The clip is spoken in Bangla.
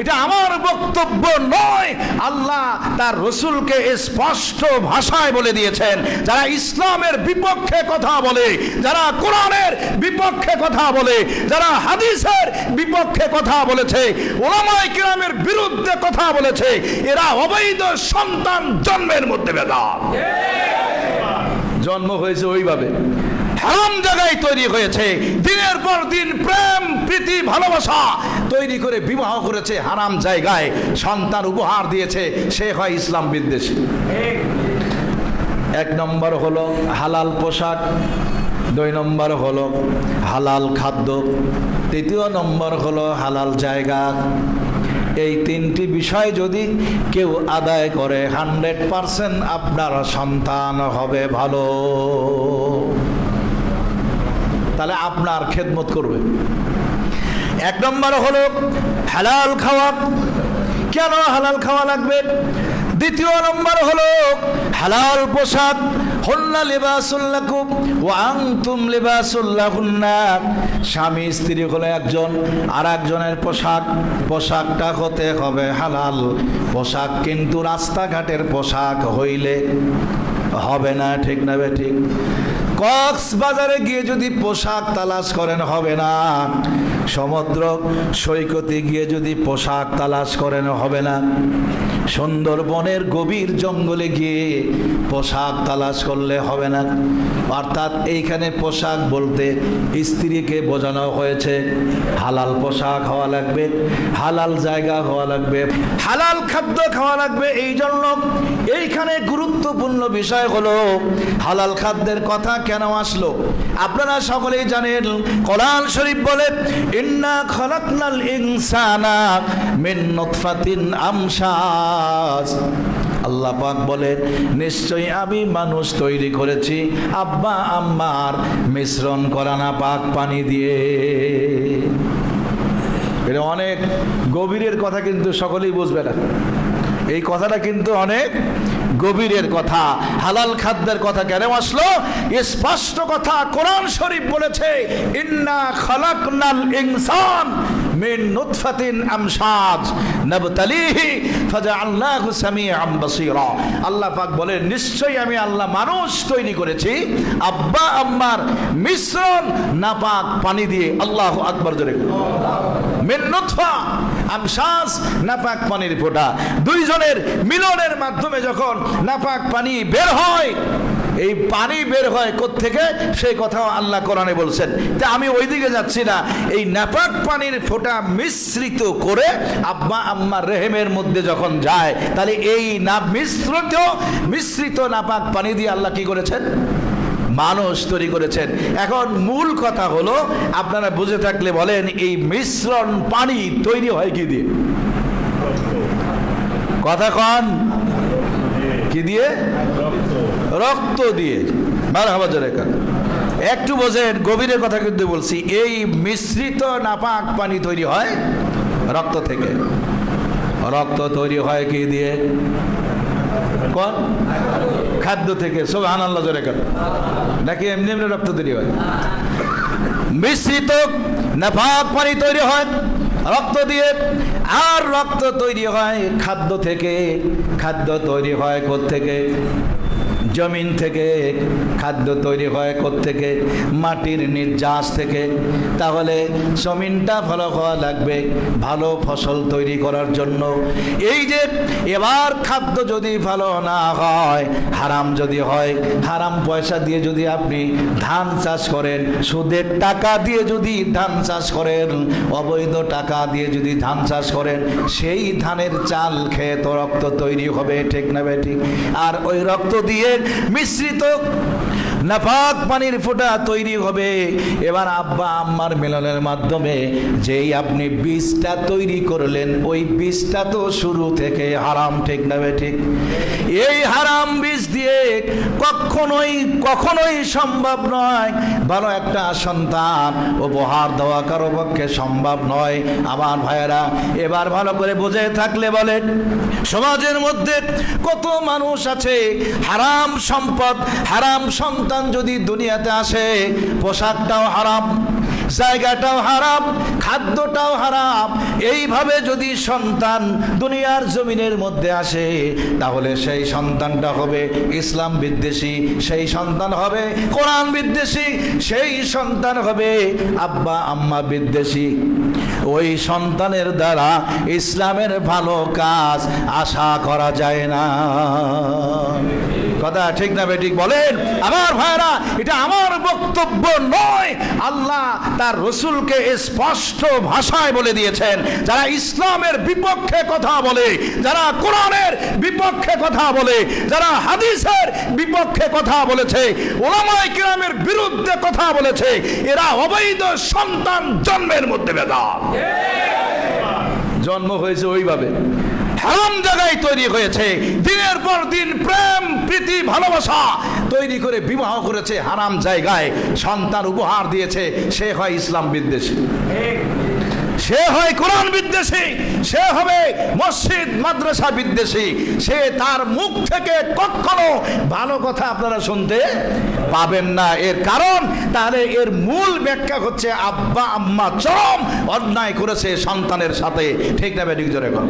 এটা আমার বক্তব্য নয়। আল্লাহ তার রসুলকে স্পষ্ট ভাষায় বলে দিয়েছেন। যারা ইসলামের বিপক্ষে কথা বলে, যারা কোরআনের বিপক্ষে কথা বলে, যারা হাদিসের বিপক্ষে কথা বলেছে ওলামাই কিরামের বিরুদ্ধে কথা বলেছে, এরা অবৈধ সন্তান জন্মের মধ্যে বেদাত জন্ম হয়েছে ওইভাবে। হারাম জায়গায় তৈরি হয়েছে। দিনের পর দিন প্রেম, প্রীতি, ভালোবাসা তৈরি করে বিবাহ করেছে হারাম জায়গায়। সন্তান উপহার দিয়েছে, সে হয় ইসলাম বিদ্বেষী। এক নম্বর হলো হালাল পোশাক, দুই নম্বর হলো হালাল খাদ্য, তৃতীয় নম্বর হলো হালাল জায়গা। এই তিনটি বিষয় যদি কেউ আদায় করে হান্ড্রেড পারসেন্ট আপনার সন্তান হবে ভালো। তাহলে আপনার খেদমত করবে। এক নম্বর হলো হালাল খাওয়া। কেন হালাল খাওয়া লাগবে? দ্বিতীয় নম্বর হলো হালাল পোশাক। হল্লা লিবাসুল্লাকুম ওয়া আনতুম লিবাসুল্লাহুন্না স্বামী, স্ত্রী হলো একজন আর একজনের পোশাক। পোশাকটা হতে হবে হালাল। পোশাক কিন্তু রাস্তাঘাটের পোশাক হইলে হবে না, ঠিক না বে ঠিক। কক্সবাজারে গিয়ে যদি পোশাক তালাশ করেন হবে না। সমুদ্র সৈকতে গিয়ে যদি পোশাক তালাশ করেন হবে না। সুন্দরবনের গভীর জঙ্গলে গিয়ে পোশাক তালাশ করলে হবে না। অর্থাৎ এইখানে পোশাক বলতে স্ত্রীকে বোঝানো হয়েছে। হালাল পোশাক হওয়া লাগবে, হালাল জায়গা হওয়া লাগবে, হালাল খাদ্য খাওয়া লাগবে এই জন্য এইখানে গুরুত্বপূর্ণ বিষয় হলো, হালাল খাদ্যের কথা কেন আসলো? আপনারা সকলেই জানেন, কোরআন শরীফ বলে, ইন্না খলাকনাল ইনসানা মিন নুতফাতিন আমশাজ। আল্লাহ পাক বলেন, নিশ্চয়ই আমি মানুষ তৈরি করেছি, আব্বা, আম্মার মিশ্রণ করা না পাক পানি দিয়ে। এটা অনেক গভীরের কথা কিন্তু সকলেই বুঝবে না। এই কথাটা কিন্তু অনেক গভীরের কথা, হালাল খাদ্যের কথা কেন আসলো? স্পষ্ট কথা কোরআন শরীফ বলেছে, ইন্না খালাকনাল ইনসান মিন নুতফাতিন আমশাজ নাবতালিহি ফাজআলনাহু সামিআম বাসীরা। আল্লাহ পাক বলে নিশ্চয়ই আমি আল্লাহ মানুষ তৈরি করেছি। আব্বা, আম্মার মিশ্রণ নাপাক পানি দিয়ে, আল্লাহু আকবার জোরে মিন নুতফা আমশাস নাপাক পানির ফোঁটা। দুইজনের মিলনের মাধ্যমে যখন নাপাক পানি বের হয়, এই পানি বের হয় থেকে সেই কথাও আল্লাহ কোরআনে বলছেন। তা আমি ওইদিকে যাচ্ছি না। এই নাপাক পানির ফোঁটা মিশ্রিত করে আব্বা আম্মার রেহেমের মধ্যে যখন যায়, তাহলে এই না মিশ্রিত মিশ্রিত নাপাক পানি দিয়ে আল্লাহ কি করেছেন? মানুষ তৈরি করেছেন। এখন মূল কথা হলো, আপনারা বুঝে থাকলে বলেন, এই মিশ্রণ পানি তৈরি হয় কি দিয়ে? কথা কন। কি দিয়ে? রক্ত দিয়ে। ভালো হবার জোরে একটু বোঝেন, গভীরের কথা কিন্তু বলছি, এই মিশ্রিত নাপাক পানি তৈরি হয় রক্ত থেকে। রক্ত তৈরি হয় কি দিয়ে? কোন? খাদ্য থেকে সব আনাল্লা জোরে কেন নাকি এমনি এমনি রক্ত তৈরি হয়? মিশ্রিত নাপাক পানি তৈরি হয়, রক্ত দিয়ে। আর রক্ত তৈরি হয় খাদ্য থেকে। খাদ্য তৈরি হয় থেকে জমিন থেকে খাদ্য তৈরি হয় থেকে মাটির নির্যাস থেকে। তাহলে জমিনটা ভালো হওয়া লাগবে, ভালো ফসল তৈরি করার জন্য। এই যে এবার খাদ্য যদি ভালো না হয়, হারাম যদি হয়, হারাম পয়সা দিয়ে যদি আপনি ধান চাষ করেন, সুদের টাকা দিয়ে যদি ধান চাষ করেন, অবৈধ টাকা দিয়ে যদি ধান চাষ করেন, সেই ধানের চাল খেয়ে তো রক্ত তৈরি হবে, ঠিক না ঠিক আর ওই রক্ত দিয়ে মিশ্রিত নাপাক পানির ফোঁটা তৈরি হবে। এবার আব্বা আম্মার মিলনের মাধ্যমে যেই আপনি বীজটা তৈরি করলেন, ওই বীজটা তো শুরু থেকে হারাম, ঠিক না বে ঠিক? এই হারাম বীজ দিয়ে কখনোই কখনোই সম্ভব নয়। ভালো একটা সন্তান উপহার দেওয়া কারও পক্ষে সম্ভব নয়। আমার ভাইয়েরা, এবার ভালো করে বুঝে থাকলে বলেন, সমাজের মধ্যে কত মানুষ আছে, হারাম সম্পদ, হারাম সন্তান যদি দুনিয়াতে আসে পোশাকটাও হারাম। জায়গাটাও হারাম, খাদ্যটাও হারাম। এইভাবে যদি সন্তান দুনিয়ার জমিনের মধ্যে আসে, তাহলে সেই সন্তানটা হবে ইসলাম বিদ্বেষী, সেই সন্তান হবে কোরআন বিদ্বেষী, সেই সন্তান হবে আব্বা আম্মা বিদ্বেষী। ওই সন্তানের দ্বারা ইসলামের ভালো কাজ আশা করা যায় না। কথা ঠিক না বেঠিক বলেন? আমার ভাইরা এটা আমার বক্তব্য নয়। আল্লাহ তার রসুলকে স্পষ্ট ভাষায় বলে দিয়েছেন। যারা ইসলামের বিপক্ষে কথা বলে, যারা কোরআনের বিপক্ষে কথা বলে, যারা হাদিসের বিপক্ষে কথা বলেছে ওলামাই কিরামের বিরুদ্ধে কথা বলেছে, এরা অবৈধ সন্তান জন্মের মধ্যে বেদাত জন্ম হয়েছে ওইভাবে। হারাম জায়গায় তৈরি হয়েছে। দিনের পর দিন প্রেম, প্রীতি, ভালোবাসা তৈরি করে বিবাহ করেছে হারাম জায়গায়। সন্তান উপহার দিয়েছে। সে হয় ইসলাম বিদ্বেষী। সে হয় কোরআন বিদ্বেষী। সে হবে মসজিদ, মাদ্রাসা বিদ্বেষী। সে তার মুখ থেকে কখনো ভালো কথা আপনারা শুনতে পাবেন না। এর কারণ, তাহলে এর মূল ব্যাখ্যা হচ্ছে আব্বা, আম্মা চরম অন্যায় করেছে সন্তানের সাথে। ঠিক না বেঠিক জোরে কর